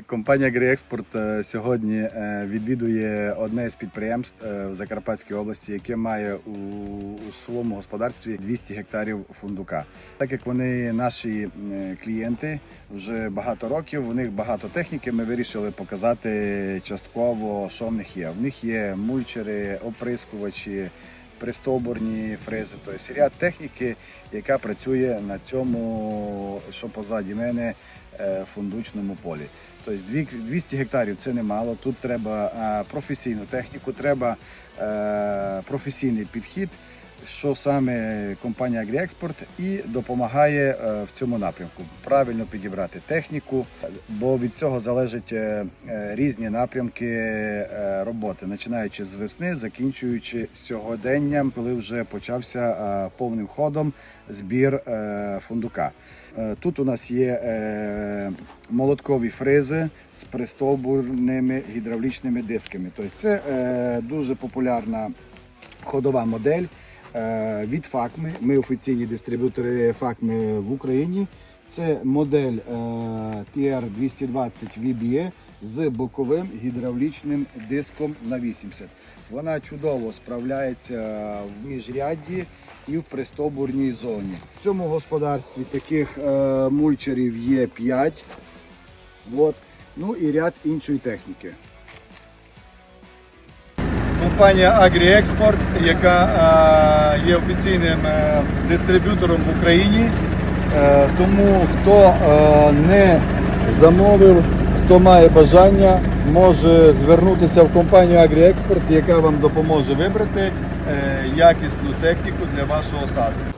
Компанія «Агріекспорт» е, сьогодні е, відвідує одне з підприємств е, в Закарпатській області, яке має у, своєму господарстві 200 гектарів фундука. Так як вони наші клієнти вже багато років, у них багато техніки. Ми вирішили показати частково, що в них є. В них є мульчери, оприскувачі. Пристовбурні фрези, тобто ряд техніки, яка працює на цьому, що позаді мене, е, фундучному полі. Тобто 200 гектарів це немало. Тут треба е, професійну техніку, треба е, професійний підхід, що саме компанія «Агріекспорт» і допомагає е, в цьому напрямку. Правильно підібрати техніку, бо від цього залежать е, е, різні напрямки роботи, починаючи з весни, закінчуючи сьогоденням, коли вже почався повним ходом збір фундука. Тут у нас є молоткові фрези з пристовбурними гідравлічними дисками. Тобто це дуже популярна ходова модель від Факми. Ми офіційні дистриб'ютори Факми в Україні. Це модель е, TR220 VBE з боковим гідравлічним диском на 80. Вона чудово справляється в міжрядді і в пристовбурній зоні. В цьому господарстві таких е, мульчерів є 5. От. Ну і ряд іншої техніки. Компанія «Агріекспорт», яка е, є офіційним е, дистриб'ютором в Україні. Е, тому хто е, не замовив, хто має бажання, може звернутися в компанію «Агріекспорт», яка вам допоможе вибрати якісну техніку для вашого саду.